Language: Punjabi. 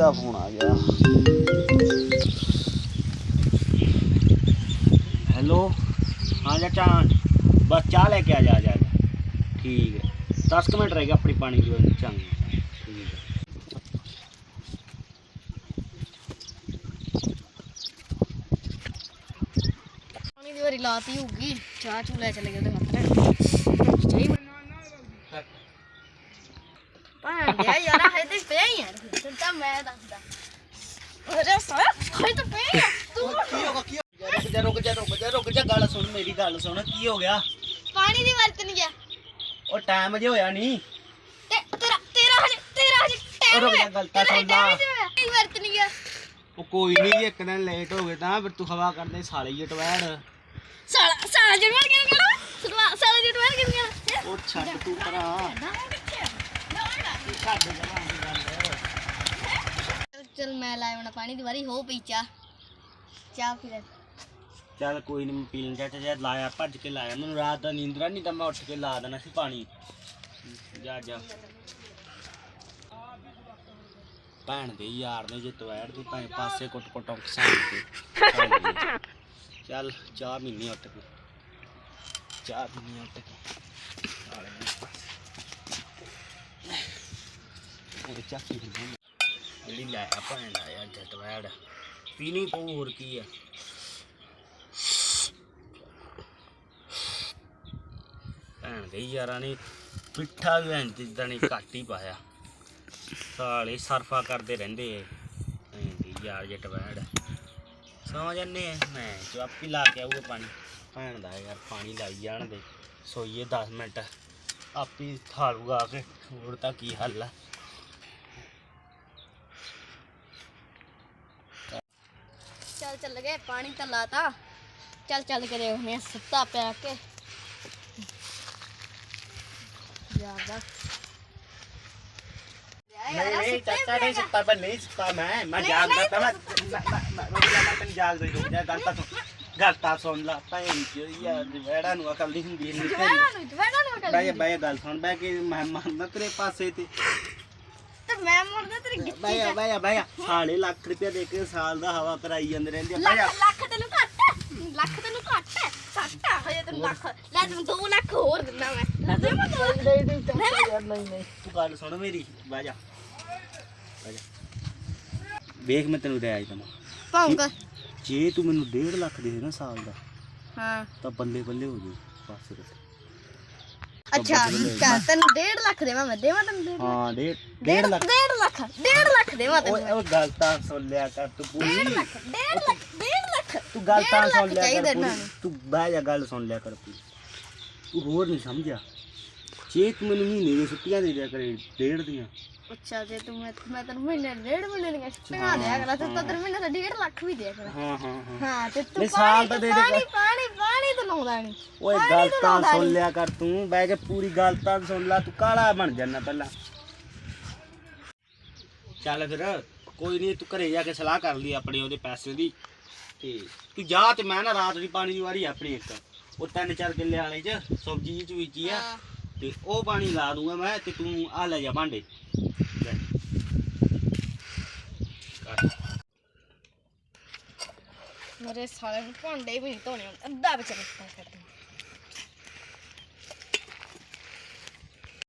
ਦਾ ਫੋਨ ਆ ਗਿਆ। ਹੈਲੋ? ਹਾਂ ਚਾਚਾ ਬਸ ਚਾਹ ਲੈ ਕੇ ਆ ਜਾ ਜਾ ਜਾ। ਠੀਕ ਹੈ। 10 ਮਿੰਟ ਰਹਿ ਗਏ ਆਪਣੀ ਪਾਣੀ ਦੀ ਵਾਰੀ ਚੰਗਾ ਠੀਕ ਹੈ ਪਾਣੀ ਦੀ ਵਾਰੀ ਲਾਤੀ ਹੋਊਗੀ। ਚਾਹ ਚੂ ਲੈ ਚਲੇ ਗਏ ਉਹਦੇ ਹੱਥ ਚਾਹੀ ਪਾਣ ਗਿਆ ਯਾਰ ਹੈ ਤੇ ਪਿਆ ਹੀ ਯਾਰ ਤੈਨੂੰ ਤਾਂ ਮੈਂ ਦੱਸਦਾ ਅਰੇ ਸਾਰਾ ਹੈ ਤਾਂ ਪਿਆ ਹੀ ਆ। ਤੂੰ ਕੀ ਹੋ ਗਿਆ ਕੀ ਹੋ ਗਿਆ ਰੁਕ ਜਾ ਰੁਕ ਜਾ ਰੁਕ ਜਾ ਗੱਲ ਸੁਣ ਮੇਰੀ ਗੱਲ ਸੁਣ ਕੀ ਹੋ ਗਿਆ ਪਾਣੀ ਦੀ ਵਰਤ ਨਹੀਂ ਗਿਆ ਉਹ ਟਾਈਮ ਜੇ ਹੋਇਆ ਨਹੀਂ ਤੇ ਤੇਰਾ ਤੇਰਾ ਹਜੇ ਤੇਰਾ ਹਜੇ ਟਾਈਮ ਰੁਕ ਜਾ, ਗੱਲ ਤਾਂ ਸੁਣ ਲਾ। ਵਰਤ ਨਹੀਂ ਗਿਆ ਉਹ ਕੋਈ ਨਹੀਂ ਇੱਕ ਦਿਨ ਲੇਟ ਹੋ ਗਏ ਤਾਂ ਫਿਰ ਤੂੰ ਹਵਾ ਕਰਦੇ ਸਾਲੇ ਹੀ ਟਵੈੜ ਸਾਲਾ ਸਾਲਾ ਗਿਆ ਕਿਹੜਾ ਸਲਵਾ ਸਾਲਾ ਜੀ ਟਵਰ ਗਿਆ ਉਹ ਛੱਡ ਤੂੰ ਪਰਾਂ ਛੱਡ ਜਵਾਨ ਚਲ ਮੈਂ ਲਾਇਆ ਹੁਣ ਪਾਣੀ ਦੀ ਵਾਰੀ ਹੋ ਪਈ ਚਾਹ ਚਾਹ ਫਿਰ ਚੱਲ ਕੋਈ ਨਹੀਂ ਪੀ ਲੈਂਦਾ ਤੇ ਜਦ ਲਾਇਆ ਭੱਜ ਕੇ ਲਾਇਆ ਮੈਨੂੰ ਰਾਤ ਦਾ ਨੀਂਦਰਾ ਨਹੀਂ ਤਾਂ ਮੈਂ ਉੱਠ ਕੇ ਲਾ ਦੇਣਾ ਸੀ ਪਾਣੀ ਜਾ ਜਾ ਭੈਣ ਦੇ ਯਾਰ ਨੇ ਜੇ ਤਵੈੜ ਦੀ ਭਾਵੇਂ ਪਾਸੇ ਕੁੱਟ ਕੁੱਟ ਕਿਸਾਨ ਤੇ ਭੈਣ ਦੀ। ਚੱਲ ਚਾਹ ਮਹੀਨੇ ਉੱਠ ਕੇ ਚਾਹ ਮਹੀਨੇ ਉੱਠ ਕੇ ਨਾਲੇ ਨੂੰ। ਉਹ ਚਾਹ ਪੀ ਲਈ ਜਿਹੜੀ ਲੈ ਆ ਭੈਣ ਦਾ ਯਾਰ ਜਟਵੈੜ ਪੀਣੀ ਪਊ, ਹੋਰ ਕੀ ਆ। ਭੈਣ ਦੇ ਯਾਰਾਂ ਨੇ ਪਿੱਠਾ ਵੀ ਐਂ ਜਿੱਦਾਂ ਨੇ ਘੱਟ ਹੀ ਪਾਇਆ। ਸਾਲੇ ਸਰਫਾ ਕਰਦੇ ਰਹਿੰਦੇ ਐ ਭੈਣ ਦੀ ਯਾਰ ਜਟਵੈੜ ਸਮਝ ਜੰਨੇ ਮੈਂ ਜਵਾਪੀ ਲਾ ਕੇ ਆਊਗਾ ਪਾਣੀ। ਭੈਣ ਦਾ ਯਾਰ ਪਾਣੀ ਲਾਈ ਜਾਣ ਦੇ। ਸੋਈਏ 10 ਮਿੰਟ। ਆਪੀ ਥਾਲੂਗਾ ਆ ਕੇ। ਹੋਰ ਤਾਂ ਕੀ ਹੱਲ ਆ। ਚੱਲ ਚੱਲ ਗਏ ਪਾਣੀ ਤਾਂ ਲਾਤਾ। ਚੱਲ ਚੱਲ ਕੇ ਦੇਖਨੇ ਸੁੱਤਾ ਪਿਆ ਕੇ। ਯਾਦਾ ਨਹੀਂ ਨਹੀਂ ਚਾਚਾ ਨਹੀਂ ਸੁੱਤਾ ਪਰ ਨਹੀਂ ਸੁੱਤਾ ਮੈਂ ਮੈਂ ਜਾਗਦਾ ਤਾਂ ਮੈਂ ਮੈਂ- ਮੈਂ ਮੈਂ ਮੈਂ ਤੈਨੂੰ ਜਾਗਦਾ ਹੀ ਰੁਕ ਜਾ ਗੱਲ ਤਾਂ ਸੁਣ। ਗੱਲ ਤਾਂ ਸੁਣ ਲਾ ਭੈਣ ਜੀ ਯਾਰ ਵੈੜਾ ਨੂੰ ਅਕਲ ਨਹੀਂ ਹੁੰਦੀ ਨਹੀਂ ਬੈ ਜਾ ਬੈ ਜਾ ਗੱਲ ਸੁਣ ਬੈ ਕੇ ਮੈਂ ਮਰਨਾ ਤੇਰੇ ਪਾਸੇ ਤੇ ਤੇ ਮੈਂ ਮਰਦਾ ਤੇਰੀ ਗਿੱਚੀ ਬੈ ਜਾ ਬੈ ਜਾ ਬੈ ਜਾ। ਸਾਲੇ ਲੱਖ ਰੁਪਇਆ ਦੇ ਕੇ ਸਾਲ ਦਾ ਹਵਾ ਕਰਾਈ ਜਾਂਦੇ ਰਹਿੰਦੇ ਆ ਬੈ ਜਾ। ਲੱਖ ਲੱਖ ਤੈਨੂੰ ਘੱਟ ਹੈ। ਲੱਖ ਤੈਨੂੰ ਘੱਟ ਹੈ? ਘੱਟ ਹੈ? ਹਜੇ ਤੈਨੂੰ ਲੱਖ। ਲੈ ਤੈਨੂੰ 2 ਲੱਖ ਹੋਰ ਦਿੰਦਾ ਮੈਂ। ਲੈ ਦੇ ਮੈਂ ਦੋ ਲੱਖ। ਨਹੀਂ ਨਹੀਂ ਚਾਚਾ ਯਾਰ ਨਹੀਂ ਨਹੀਂ। ਤੂੰ ਗੱਲ ਸੁਣ ਮੇਰੀ ਬੈ ਜਾ। ਬੈ ਜਾ। ਵੇਖ ਮੈਂ ਤੈਨੂੰ ਰਿਆਇ ਦਵਾਂ। ਭੌਂਕ ਜੇ ਤੂੰ ਮੈਨੂੰ 1.5 ਲੱਖ ਦੇ ਦੇ ਨਾ ਸਾਲ ਦਾ ਹਾਂ। ਤਾਂ ਬੱਲੇ ਬੱਲੇ ਹੋ ਜੂ ਬਸ ਫਿਰ। ਅੱਛਾ ਚੱਲ ਤੈਨੂੰ 1.5 ਲੱਖ ਦੇਵਾਂ ਮੈਂ ਦੇਵਾਂ ਤੈਨੂੰ 1.5 ਹਾਂ 1.5 1.5 ਲੱਖ। 1.5 ਲੱਖ 1.5 ਲੱਖ ਦੇਵਾਂ ਤੈਨੂੰ ਓਏ ਉਹ ਗੱਲ ਤਾਂ ਸੁਣ ਲਿਆ ਕਰ ਤੂੰ ਪੂਰੀ 1.5 ਲੱਖ 1.5 ਲੱਖ 1.5 ਲੱਖ। ਤੂੰ ਗੱਲ ਤਾਂ ਡੇਢ ਸੁਣ ਲਿਆ ਚਾਹੀਦਾ ਕਰ ਇਹਨਾਂ ਪੂਰੀ। ਨੂੰ। ਤੂੰ ਬਹਿ ਜਾ ਗੱਲ ਸੁਣ ਲਿਆ ਕਰ ਪੂਰੀ। ਤੂੰ ਹੋਰ ਨਹੀਂ ਸਮਝਿਆ। ਜੇ ਤੂੰ ਮੈਨੂੰ ਮਹੀਨੇ ਦੀ ਛੁੱਟੀਆਂ ਦੇ ਦਿਆ ਕਰੇ ਡੇਢ ਦੀਆਂ ਅੱਛਾ ਜੇ ਤੂੰ ਮੈਂ ਮੈਂ ਤੈਨੂੰ ਮਹੀਨੇ ਡੇਢ ਮਹੀਨੇ ਦੀਆਂ ਛੁੱਟੀਆਂ ਦਿਆ ਕਰਾਂ ਤੇ ਤੂੰ ਤੈਨੂੰ ਮਹੀਨੇ ਦਾ 1.5 ਲੱਖ ਵੀ ਦਿਆ ਕਰਾਂ। ਹਾਂ ਹਾਂ ਹਾਂ। ਤੇ ਤੂੰ ਨਹੀਂ, ਸਾਲ ਤਾਂ ਦੇ ਦੇ ਪਾਣੀ ਪਾਣੀ ਪਾਣੀ ਤਾਂ ਲਾਉਂਦਾ ਨਹੀਂ ਓਏ ਗੱਲ ਤਾਂ ਤਾਂ ਸੁਣ। ਲਿਆ ਕਰ ਤੂੰ ਬਹਿ ਕੇ ਪੂਰੀ ਗੱਲ ਤਾਂ ਸੁਣ ਲੈ ਤੂੰ ਕਾਲਾ ਬਣ ਜਾਣਾ ਪਹਿਲਾਂ। ਚੱਲ ਫਿਰ ਕੋਈ ਨਹੀਂ ਤੂੰ ਘਰੇ ਜਾ ਕੇ ਸਲਾਹ ਕਰ ਲਈ ਆਪਣੀ ਉਹਦੇ ਪੈਸੇ ਦੀ। ਤੇ ਤੂੰ ਜਾ ਤੇ ਮੈਂ ਨਾ ਰਾਤ ਦੀ ਪਾਣੀ ਦੀ ਵਾਰੀ ਆਪਣੀ ਇੱਕ। ਉਹ ਤਿੰਨ ਚਾਰ ਕਿੱਲੇ ਵਾਲੇ ਚ ਸਬਜ਼ੀ ਚ ਬੀਜੀ ਆ। ਤੇ ਉਹ ਪਾਣੀ ਲਾ ਦੂੰਗਾ ਮੈਂ ਤੇ ਤੂੰ ਆ ਲੈ ਜਾ ਭਾਂਡੇ ਲੈ। ਕਰ। ਮੇਰੇ ਸਾਲੇ ਭਾਂਡੇ ਵੀ ਨਹੀਂ ਧੋਣੇ ਆਉਂਦੇ ਅੱਧਾ ਵਿੱਚ ਰੱਖਤਾ ਕਰ